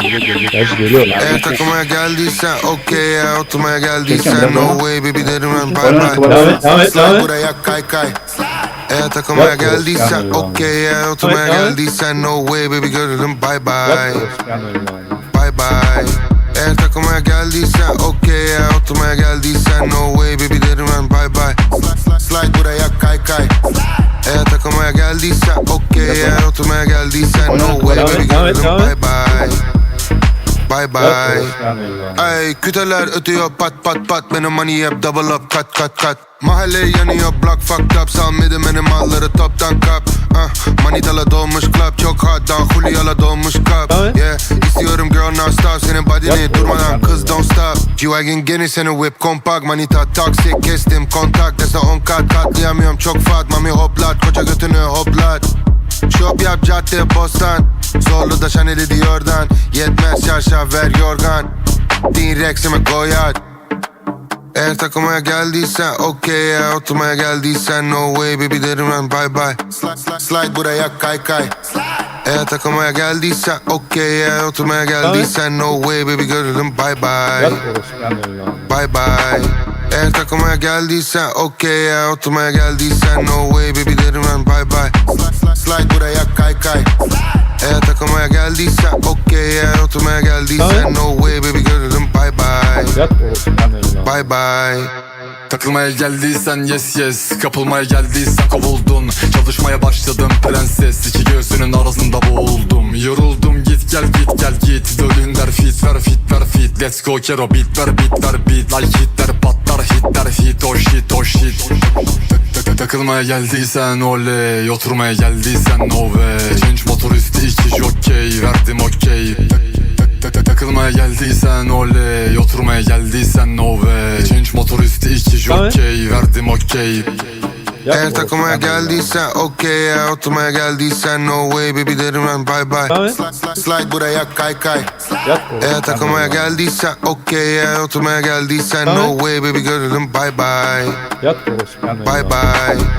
Gelecek gelecek. Gerçi geliyor. lan. Eğer takılmaya geldiysen okey ya oturmaya geldiysen no way baby derim ben bye bye. Devam et, devam et, Slide devam et. buraya kay kay. Eğer takılmaya Yap, geldiysen okey ya oturmaya geldiysen no way baby görürüm bye bye. Bye bye. Eğer takılmaya geldiysen okey ya oturmaya geldiysen no way baby derim ben bye bye. Slide buraya kay kay. Eğer takılmaya geldiysen okey ya oturmaya geldiysen no way baby görürüm bye bye Öyle yani. Ay küteler ötüyor pat pat pat. Benim money hep double up kat kat kat Mahalle yanıyor block fucked up. Salmadı benim malları toptan kap. Uh, Manitala dolmuş club. Çok hot dan Julia'la dolmuş Tamam. Yeah istiyorum girl non stop. Senin body'ni durmadan kız don't stop. G-Wagon geni seni whip kompakt Manita toxic kestim kontak Dese on kat katlayamıyorum çok fat. Mami hoplat koca götünü hoplat. Şop yap cadde bostan. Zorlu da Chanel'i diyordan Yetmez çarşaf ver yorgan. Din Rex'ime koyat eğer takılmaya geldiysen okey. Ya Oturmaya geldiysen no way baby derim ben bye bye. Slide, slide, slide buraya kay kay. Eğer takılmaya geldiysen okey. Ya Oturmaya geldiysen no way baby görürüm bye bye. Bye bye. Eğer takılmaya geldiysen okey. Ya Oturmaya geldiysen no way baby derim ben bye bye ya Oturmaya geldiysen no way baby görürüm. Bye bye. Bye bye. Takılmaya geldiysen yes yes. Kapılmaya geldiysen kovuldun. Çalışmaya başladım prenses. İki göğsünün arasında boğuldum. Yoruldum git gel git gel git. Dölünder fit ver fit ver fit. Let's go kero beat ver beat ver beat. Like hitler patlar hitler hit. Oh shit oh shit. Tak- tak- Takılmaya geldiysen oley. Oturmaya geldiysen no way Takılmaya geldiysen oley Oturmaya geldiysen no way. Change motoristi iki jockey Verdim okey. Eğer yani. geldiysen okey ya Oturmaya geldiysen no way. Baby derim ben bye bye. Tamam. Slide buraya kay kay. Eğer yani. geldiysen okey ya Oturmaya geldiysen no way. Baby görürüm bye bye. Bye bye